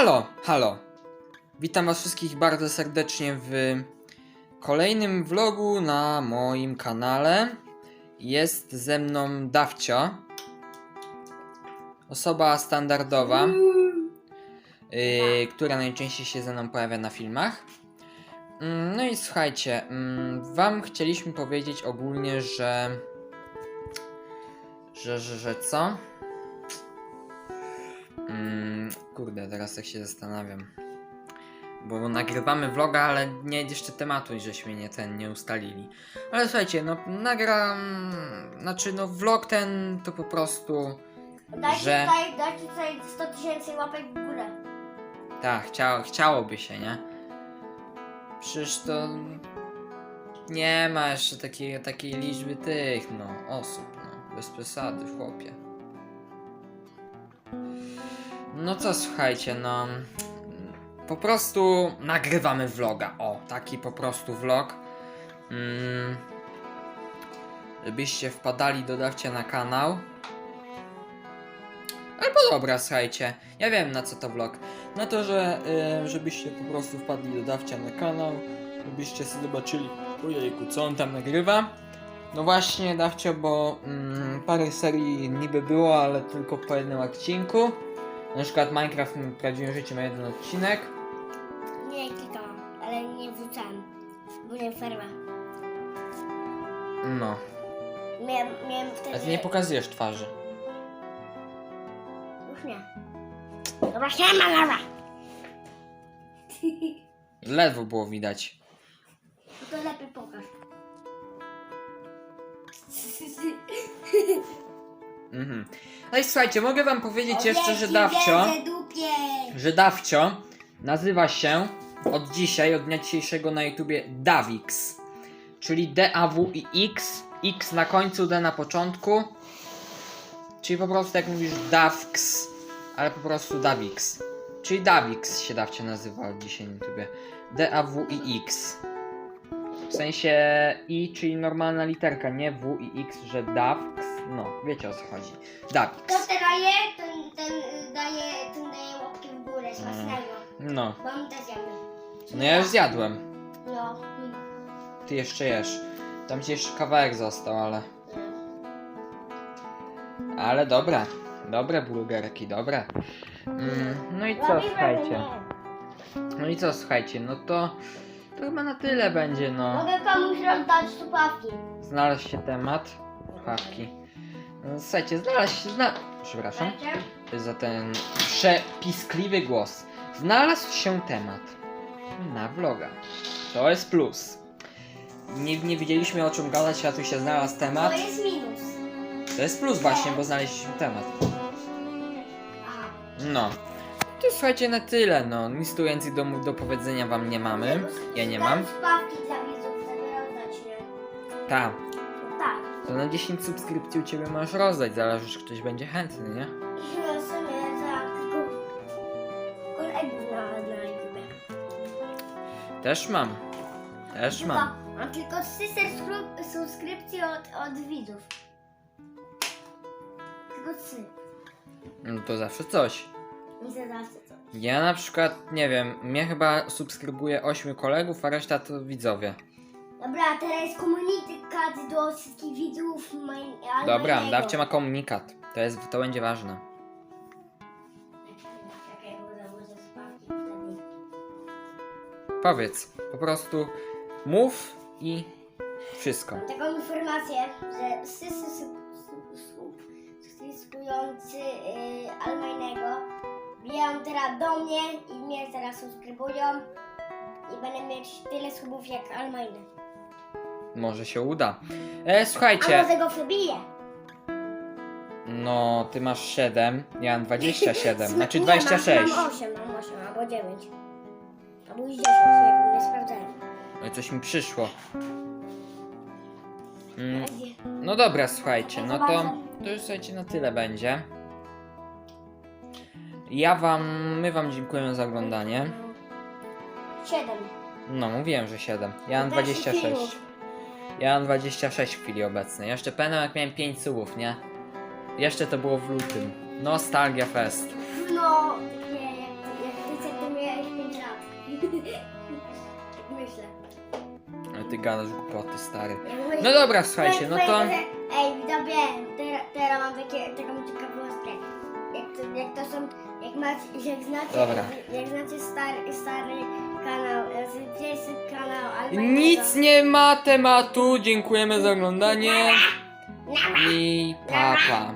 Halo, halo. Witam was wszystkich bardzo serdecznie w kolejnym vlogu na moim kanale. Jest ze mną Dawcio. Osoba standardowa, yy, która najczęściej się ze mną pojawia na filmach. Mm, No i słuchajcie, mm, wam chcieliśmy powiedzieć ogólnie, że... Że, że, że co? Kurde, teraz tak się zastanawiam. Bo nagrywamy vloga, ale nie jeszcze tematu, żeśmy nie ten nie ustalili. Ale słuchajcie, no nagram. Znaczy, no vlog ten to po prostu. Dajcie Że- tutaj, dajcie tutaj 100 tysięcy łapek w górę. Tak, chciało, chciałoby się, nie? Przecież to. Nie ma jeszcze takiej, takiej liczby tych, no, osób, no. Bez przesady, chłopie. No co, słuchajcie, no. Po prostu nagrywamy vloga. O, taki po prostu vlog. Mm, żebyście wpadali, dodawcie na kanał. Albo dobra, słuchajcie, ja wiem na co to vlog. Na to, że y, żebyście po prostu wpadli do dawcia na kanał, żebyście sobie zobaczyli, ojejku, co on tam nagrywa. No właśnie, dawcie, bo mm, parę serii niby było, ale tylko po jednym odcinku. Na przykład Minecraft w prawdziwym życiu ma jeden odcinek. Nie klikałam, ale nie wrzucałam. Bo nie ferma. No, Miałem, miałem wtedy... ale ty nie pokazujesz twarzy. Już nie. Dobra, siema, dobra. Ledwo było widać. No to lepiej pokaż. Mhm. No i słuchajcie, mogę wam powiedzieć jeszcze, że Dawcio... że Dawcio nazywa się od dzisiaj, od dnia dzisiejszego na YouTubie Davix. Czyli D-A-W-I-X, X na końcu, D na początku. Czyli po prostu jak mówisz Davx, ale po prostu Davix. Czyli Davix się Dawcio nazywa od dzisiaj na YouTubie. D-A-W-I-X. W sensie I, czyli normalna literka, nie W i X, że Davx. No, wiecie o co chodzi. Davix. Kto te daje, ten, ten y, daje, ten daje łapkę w górę smacznego. No, Bo my też jemy. no ja już zjadłem. No. Ty jeszcze jesz. Tam ci jeszcze kawałek został, ale. Ale dobre. Dobre burgerki, dobre. Mm, no i co, słuchajcie. No i co, słuchajcie, no to. To chyba na tyle będzie, no. Mogę komuś rozdać słuchawki. Znalazł się temat. Słuchawki. Słuchajcie, znalazł się. Zna... Przepraszam za ten przepiskliwy głos. Znalazł się temat na vloga. To jest plus. Nie, nie wiedzieliśmy o czym gadać, a tu się znalazł temat. To jest minus. To jest plus właśnie, bo znaleźliśmy temat. No. To słuchajcie na tyle, no. Nic tu więcej do, do powiedzenia wam nie mamy. Ja nie mam. Słuchawki To na 10 subskrypcji u ciebie możesz rozdać, zależy czy ktoś będzie chętny, nie? Chyba sobie za tylko kolegów na, na YouTube. Też mam. Też mam. Mam tylko 300 skru- subskrypcji od, od widzów. Tylko 3. No to zawsze coś. Nie za zawsze co. Ja na przykład, nie wiem, mnie chyba subskrybuje 8 kolegów, a reszta to widzowie. Dobra, teraz komunikat do wszystkich widzów. Maj, Dobra, mojego. dawcie ma komunikat. To jest, to będzie ważne. Powiedz, po prostu mów i wszystko. Mam taką informację, że subskrybujący yy, Almajnego bijają teraz do mnie i mnie teraz subskrybują i będę mieć tyle subów jak Almajny. Może się uda. E, A słuchajcie, może go wybiję? no ty masz 7, ja mam 27, znaczy Nie, 26. Mam, mam 8, mam 8 albo 9. Albo już 10, nie nie sprawdzałem. No i coś mi przyszło. Mm, no dobra, słuchajcie, no to, to już słuchajcie na tyle będzie. Ja wam, my wam dziękujemy za oglądanie. 7. No, mówiłem, że 7. Ja mam Też 26. Ja mam 26 w chwili obecnej. Jeszcze pamiętam jak miałem 5 subów, nie? Jeszcze to było w lutym. Nostalgia Fest. No, nie, jak, ty- jak ty Tak myślę. Ale ty gadasz głupoty, stary. Jak No dobra, słuchajcie, no to... Ej, widzowie, teraz, teraz mam takie, taką ciekawostkę. Jak to, jak to są, jak macie, jak znacie, Dobra. jak znacie stary, stary kanał, pierwszy kanał albo Nic nie ma tematu, dziękujemy za oglądanie i pa pa.